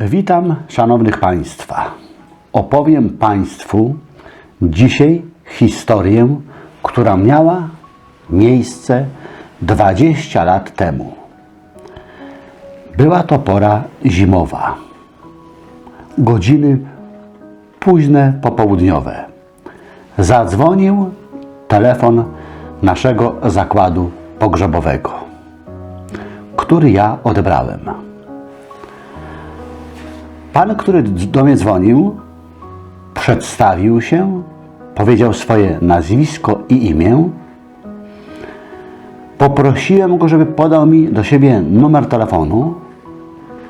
Witam szanownych Państwa. Opowiem Państwu dzisiaj historię, która miała miejsce 20 lat temu. Była to pora zimowa. Godziny późne popołudniowe. Zadzwonił telefon naszego zakładu pogrzebowego, który ja odebrałem. Pan, który do mnie dzwonił, przedstawił się, powiedział swoje nazwisko i imię. Poprosiłem go, żeby podał mi do siebie numer telefonu.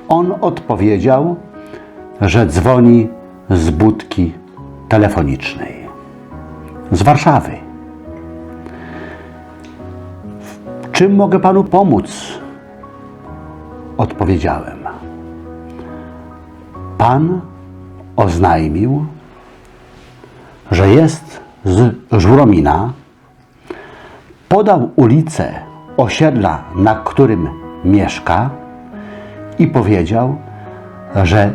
On odpowiedział, że dzwoni z budki telefonicznej z Warszawy. Czym mogę panu pomóc? Odpowiedziałem. Pan oznajmił, że jest z Żuromina, podał ulicę osiedla, na którym mieszka i powiedział, że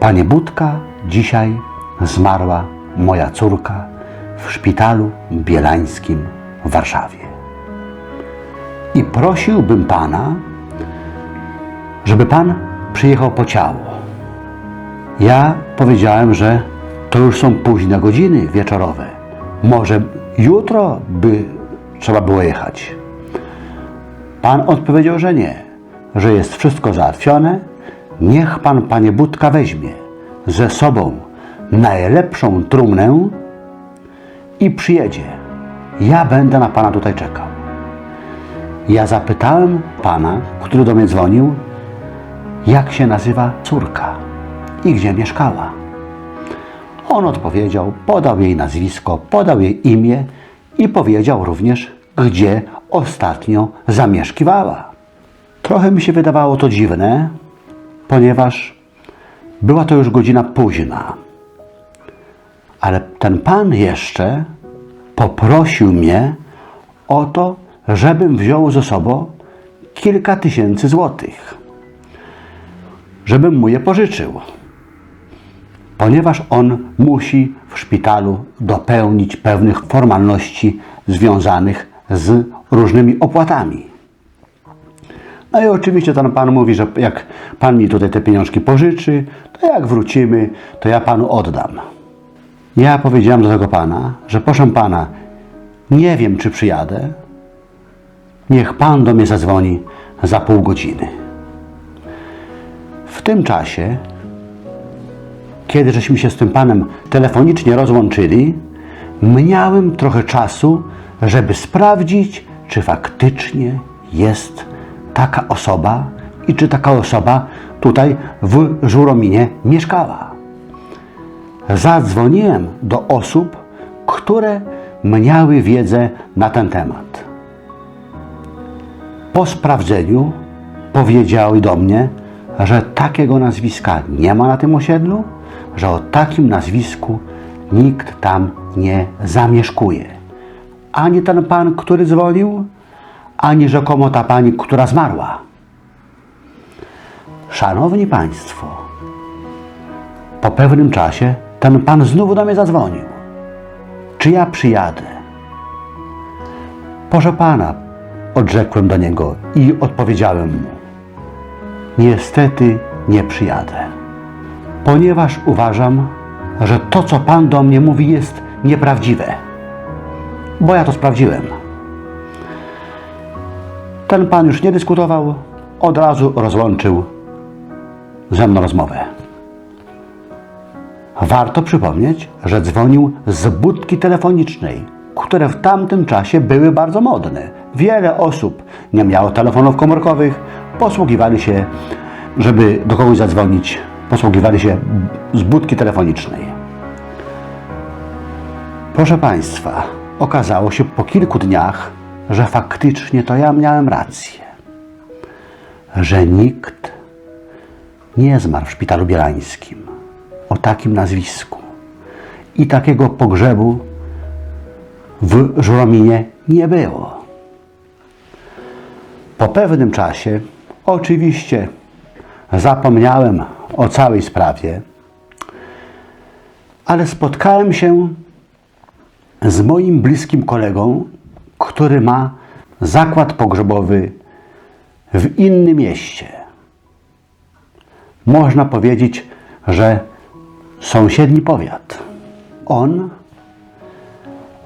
panie Budka, dzisiaj zmarła moja córka w szpitalu bielańskim w Warszawie. I prosiłbym pana, żeby pan przyjechał po ciało. Ja powiedziałem, że to już są późne godziny wieczorowe. Może jutro by trzeba było jechać. Pan odpowiedział, że nie, że jest wszystko załatwione. Niech pan, panie Budka, weźmie ze sobą najlepszą trumnę i przyjedzie. Ja będę na pana tutaj czekał. Ja zapytałem pana, który do mnie dzwonił, jak się nazywa córka i gdzie mieszkała. On odpowiedział, podał jej nazwisko, podał jej imię i powiedział również, gdzie ostatnio zamieszkiwała. Trochę mi się wydawało to dziwne, ponieważ była to już godzina późna. Ale ten pan jeszcze poprosił mnie o to, żebym wziął ze sobą kilka tysięcy złotych, żebym mu je pożyczył ponieważ on musi w szpitalu dopełnić pewnych formalności związanych z różnymi opłatami. No i oczywiście ten pan mówi, że jak pan mi tutaj te pieniążki pożyczy, to jak wrócimy, to ja panu oddam. Ja powiedziałem do tego pana, że proszę pana, nie wiem czy przyjadę, niech pan do mnie zadzwoni za pół godziny. W tym czasie kiedy żeśmy się z tym panem telefonicznie rozłączyli, miałem trochę czasu, żeby sprawdzić, czy faktycznie jest taka osoba i czy taka osoba tutaj w Żurominie mieszkała. Zadzwoniłem do osób, które miały wiedzę na ten temat. Po sprawdzeniu powiedziały do mnie, że takiego nazwiska nie ma na tym osiedlu, że o takim nazwisku nikt tam nie zamieszkuje. Ani ten pan, który dzwonił, ani rzekomo ta pani, która zmarła. Szanowni Państwo, po pewnym czasie ten pan znowu do mnie zadzwonił. Czy ja przyjadę? Proszę pana, odrzekłem do niego i odpowiedziałem mu. Niestety nie przyjadę ponieważ uważam, że to, co Pan do mnie mówi, jest nieprawdziwe. Bo ja to sprawdziłem. Ten Pan już nie dyskutował, od razu rozłączył ze mną rozmowę. Warto przypomnieć, że dzwonił z budki telefonicznej, które w tamtym czasie były bardzo modne. Wiele osób nie miało telefonów komórkowych, posługiwali się, żeby do kogoś zadzwonić posługiwali się z budki telefonicznej. Proszę Państwa, okazało się po kilku dniach, że faktycznie to ja miałem rację. Że nikt nie zmarł w szpitalu bielańskim o takim nazwisku. I takiego pogrzebu w Żurominie nie było. Po pewnym czasie, oczywiście zapomniałem o całej sprawie, ale spotkałem się z moim bliskim kolegą, który ma zakład pogrzebowy w innym mieście. Można powiedzieć, że sąsiedni powiat. On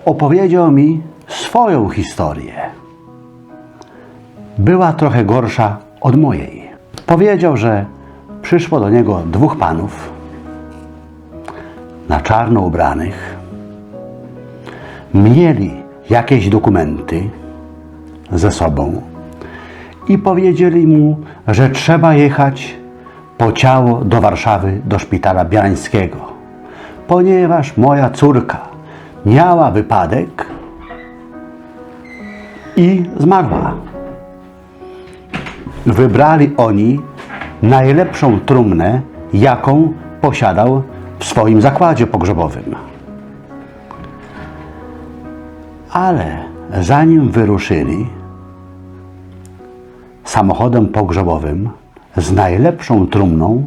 opowiedział mi swoją historię. Była trochę gorsza od mojej. Powiedział, że przyszło do niego dwóch panów na czarno ubranych. Mieli jakieś dokumenty ze sobą i powiedzieli mu, że trzeba jechać po ciało do Warszawy, do szpitala biańskiego, ponieważ moja córka miała wypadek i zmarła. Wybrali oni najlepszą trumnę, jaką posiadał w swoim zakładzie pogrzebowym. Ale zanim wyruszyli samochodem pogrzebowym z najlepszą trumną,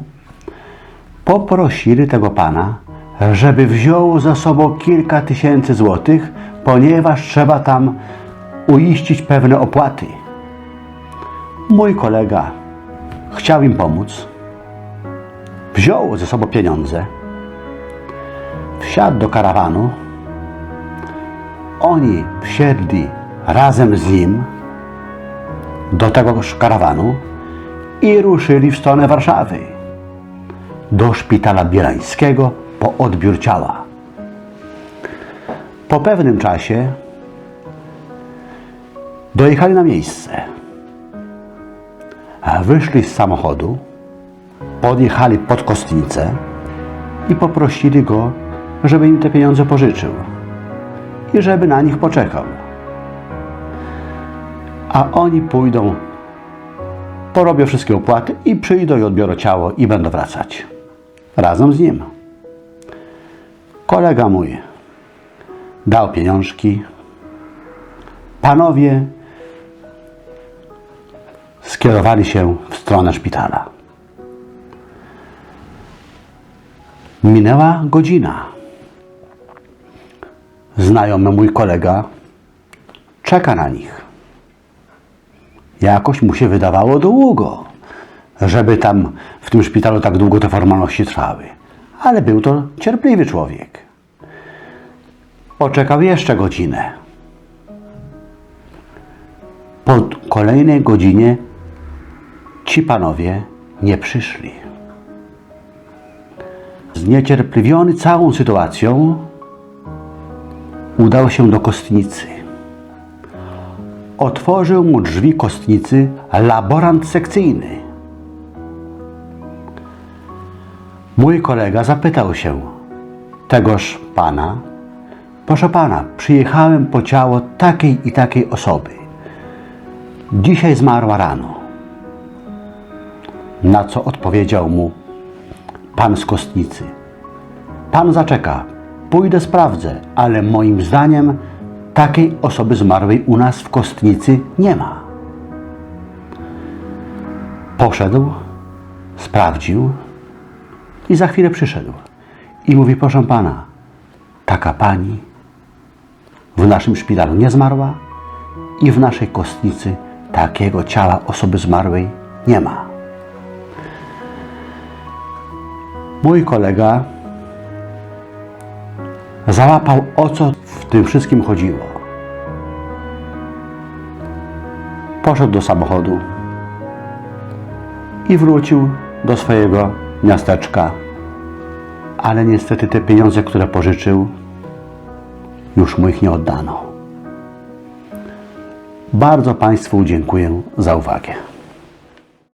poprosili tego pana, żeby wziął ze sobą kilka tysięcy złotych, ponieważ trzeba tam uiścić pewne opłaty. Mój kolega chciał im pomóc, wziął ze sobą pieniądze, wsiadł do karawanu, oni wsiedli razem z nim do tegoż karawanu i ruszyli w stronę Warszawy, do szpitala bielańskiego po odbiór ciała. Po pewnym czasie dojechali na miejsce. Wyszli z samochodu, podjechali pod kostnicę i poprosili go, żeby im te pieniądze pożyczył i żeby na nich poczekał. A oni pójdą, porobią wszystkie opłaty i przyjdą i odbiorą ciało i będą wracać. Razem z nim. Kolega mój dał pieniążki. Panowie skierowali się w stronę szpitala. Minęła godzina. Znajomy mój kolega czeka na nich. Jakoś mu się wydawało długo, żeby tam w tym szpitalu tak długo te formalności trwały. Ale był to cierpliwy człowiek. Poczekał jeszcze godzinę. Po kolejnej godzinie ci panowie nie przyszli. Zniecierpliwiony całą sytuacją, udał się do kostnicy. Otworzył mu drzwi kostnicy laborant sekcyjny. Mój kolega zapytał się tegoż pana: Proszę pana, przyjechałem po ciało takiej i takiej osoby. Dzisiaj zmarła rano. Na co odpowiedział mu pan z kostnicy: Pan zaczeka, pójdę sprawdzę, ale moim zdaniem takiej osoby zmarłej u nas w kostnicy nie ma. Poszedł, sprawdził i za chwilę przyszedł. I mówi: Proszę pana, taka pani w naszym szpitalu nie zmarła i w naszej kostnicy takiego ciała osoby zmarłej nie ma. Mój kolega załapał o co w tym wszystkim chodziło. Poszedł do samochodu i wrócił do swojego miasteczka, ale niestety te pieniądze, które pożyczył, już mu ich nie oddano. Bardzo Państwu dziękuję za uwagę.